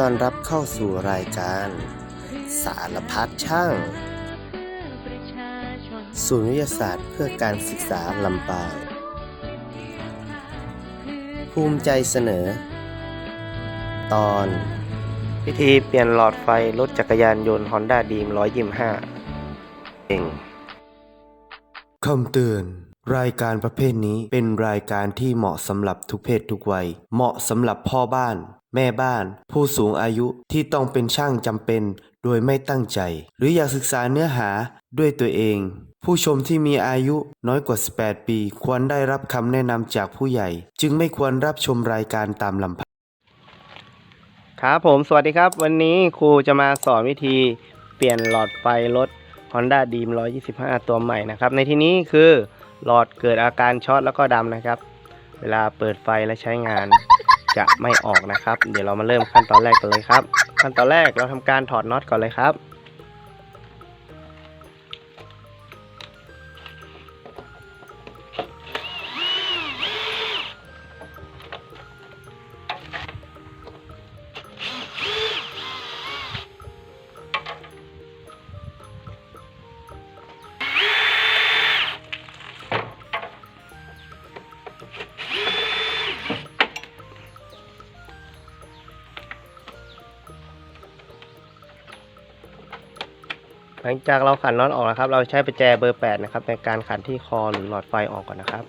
ต้อนรับเข้าสู่รายการ สารพัดช่าง ศูนย์วิทยาศาสตร์เพื่อการศึกษาลำปาง ภูมิใจเสนอ ตอน พิธีเปลี่ยนหลอดไฟรถจักรยานยนต์ Honda Dream 125เองคำเตือนรายการประเภทนี้เป็นรายการที่เหมาะสำหรับทุกเพศทุกวัย เหมาะสำหรับพ่อบ้าน แม่บ้าน ผู้สูงอายุที่ต้องเป็นช่างจำเป็น โดยไม่ตั้งใจ หรืออยากศึกษาเนื้อหาด้วยตัวเอง ผู้ชมที่มีอายุน้อยกว่า 18 ปี ควรได้รับคำแนะนำจากผู้ใหญ่ จึงไม่ควรรับชมรายการตามลำพังครับผมสวัสดีครับ วันนี้ครูจะมาสอนวิธีเปลี่ยนหลอดไฟรถ Honda Dream 125 ตัวใหม่นะครับ ในที่นี้คือหลอดเกิดอาการช็อตแล้วก็ดำนะครับ เวลาเปิดไฟและใช้งาน จะไม่ออกนะครับ เดี๋ยวเรามาเริ่มขั้นตอนแรกกันเลยครับ ขั้นตอนแรกเราทำการถอดน็อตก่อนเลยครับ หลังจากเราขันน็อตออกนะครับ เราใช้ประแจเบอร์ 8 นะครับ ในการขันที่คอหรือหลอดไฟออกก่อนนะครับ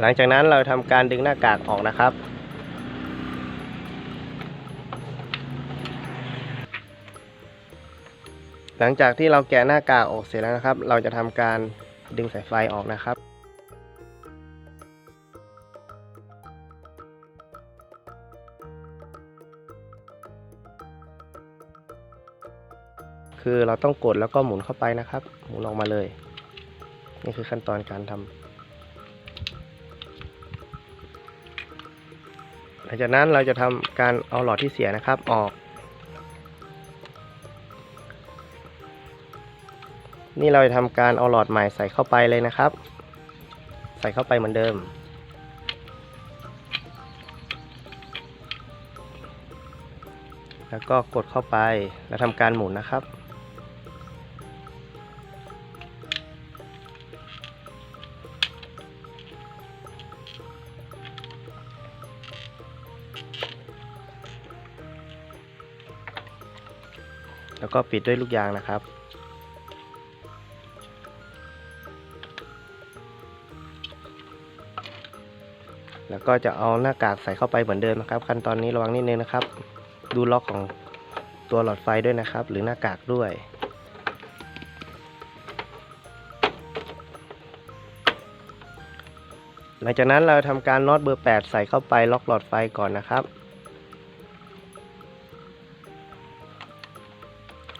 หลังจากนั้นเราทำการดึงหน้ากากออกนะครับ หลังจากที่เราแกะหน้ากากออกเสร็จแล้วนะครับ เราจะทำการ ดึงสายไฟออกนะครับ คือเราต้องกดแล้วก็หมุนเข้าไปนะครับ หมุนออกมาเลย นี่คือขั้นตอนการทำหลังจากนั้นเราจะทำการเอาหลอดที่เสียนะครับออก นี่เราจะทำการเอาหลอดใหม่ใส่เข้าไปเลยนะครับ ใส่เข้าไปเหมือนเดิม แล้วก็กดเข้าไปแล้วทำการหมุนนะครับแล้วก็ปิดด้วยลูกยางนะครับ แล้วก็จะเอาหน้ากากใส่เข้าไปเหมือนเดิมนะครับ ขั้นตอนนี้ระวังนิดนึงนะครับ ดูล็อกของตัวหลอดไฟด้วยนะครับ หรือหน้ากากด้วยหลังจากนั้นเราทำการน็อตเบอร์ 8 ใส่เข้าไปล็อกหลอดไฟก่อนนะครับ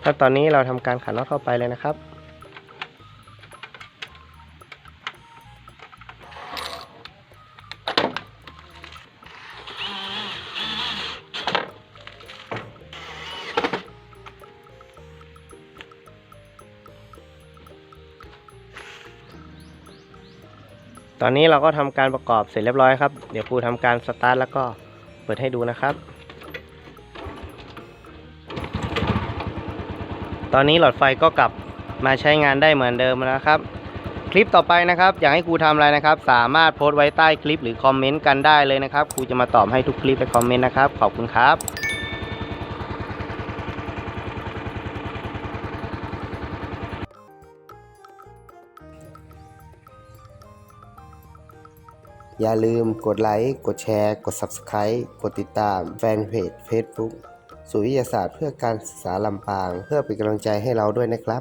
ถ้าตอนนี้เราทำการขันน็อตเข้าไปเลยนะครับ ตอนนี้เราก็ทำการประกอบเสร็จเรียบร้อยครับ เดี๋ยวครูทำการสตาร์ทแล้วก็เปิดให้ดูนะครับ ตอนนี้หลอดไฟก็กลับมาใช้งานได้เหมือนเดิมแล้วครับ คลิปต่อไปนะครับ อยากให้ครูทำอะไรนะครับ สามารถโพสต์ไว้ใต้คลิปหรือคอมเมนต์กันได้เลยนะครับ ครูจะมาตอบให้ทุกคลิปและคอมเมนต์นะครับ ขอบคุณครับ อย่าลืมกดไลค์กดแชร์ กด Subscribe กดติดตามแฟนเพจ Facebook ศูนย์วิทยาศาสตร์เพื่อการศึกษาลำปาง เพื่อเป็นกำลังใจให้เราด้วยนะครับ